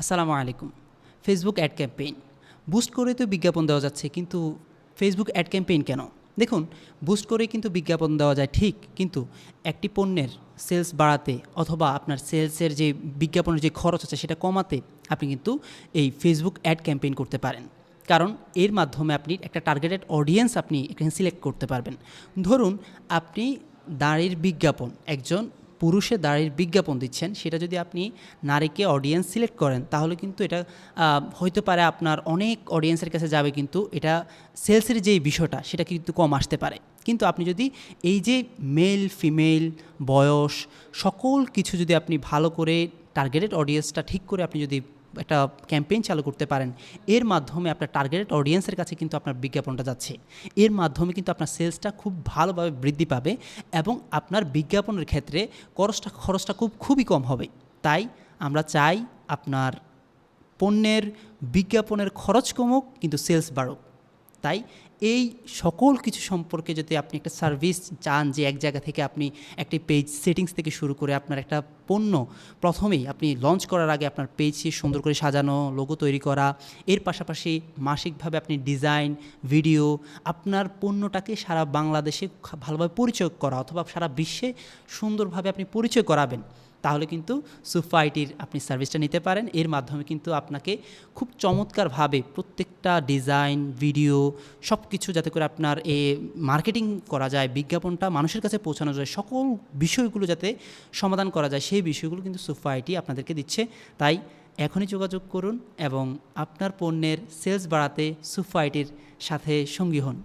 আসসালামু আলাইকুম। Facebook ad campaign boost করে তো বিজ্ঞাপন দেওয়া যাচ্ছে, কিন্তু ফেসবুক অ্যাড ক্যাম্পেইন কেন? দেখুন বুস্ট করে কিন্তু বিজ্ঞাপন দেওয়া যায় ঠিক, কিন্তু একটি পণ্যের সেলস বাড়াতে অথবা আপনার সেলসের যে বিজ্ঞাপনের যে খরচ আছে সেটা কমাতে আপনি কিন্তু এই ফেসবুক অ্যাড ক্যাম্পেইন করতে পারেন। কারণ এর মাধ্যমে আপনি একটা টার্গেটেড অডিয়েন্স আপনি এখানে সিলেক্ট করতে পারবেন। ধরুন, আপনি দাঁড়ির বিজ্ঞাপন, একজন পুরুষের দাড়ির বিজ্ঞাপন দিচ্ছেন, সেটা যদি আপনি নারীকে অডিয়েন্স সিলেক্ট করেন, তাহলে কিন্তু এটা হইতে পারে আপনার অনেক অডিয়েন্সের কাছে যাবে কিন্তু এটা সেলসের যেই বিষয়টা, সেটা কিন্তু কম আসতে পারে। কিন্তু আপনি যদি এই যে মেল ফিমেল বয়স, সকল কিছু যদি আপনি ভালো করে টার্গেটেড অডিয়েন্সটা ঠিক করে আপনি যদি একটা ক্যাম্পেইন চালু করতে পারেন। এর মাধ্যমে আপনার টার্গেটেড অডিয়েন্সের কাছে কিন্তু আপনার বিজ্ঞাপনটা যাচ্ছে। এর মাধ্যমে কিন্তু আপনার সেলসটা খুব ভালোভাবে বৃদ্ধি পাবে এবং আপনার বিজ্ঞাপনের ক্ষেত্রে খরচটা খরচটা খুব, খুবই কম হবে। তাই আমরা চাই আপনার পণ্যের বিজ্ঞাপনের খরচ কমুক, কিন্তু সেলস বাড়ুক। তাই এই সকল কিছু সম্পর্কে যদি আপনি একটা সার্ভিস চান যে এক জায়গা থেকে আপনি একটি পেজ সেটিংস থেকে শুরু করে আপনার একটা পণ্য প্রথমেই আপনি লঞ্চ করার আগে আপনার পেজ সুন্দর করে সাজানো লোগো তৈরি করা, এর পাশাপাশি মাসিকভাবে আপনি ডিজাইন ভিডিও আপনার পণ্যটাকে সারা বাংলাদেশে ভালোভাবে পরিচয় করা অথবা সারা বিশ্বে সুন্দরভাবে আপনি পরিচয় করাবেন। তাহলে কিন্তু সুফাইটির আপনি সার্ভিসটা নিতে পারেন। এর মাধ্যমে কিন্তু আপনাকে খুব চমৎকারভাবে প্রত্যেকটা ডিজাইন, ভিডিও সব কিছু যাতে করে আপনার এ মার্কেটিং করা যায়, বিজ্ঞাপনটা মানুষের কাছে পৌঁছানো যায়, সকল বিষয়গুলো যাতে সমাধান করা যায়, সেই বিষয়গুলো কিন্তু সুফাইটি আপনাদেরকে দিচ্ছে। তাই এখনই যোগাযোগ করুন এবং আপনার পণ্যের সেলস বাড়াতে সুফাইটির সাথে সঙ্গী হন।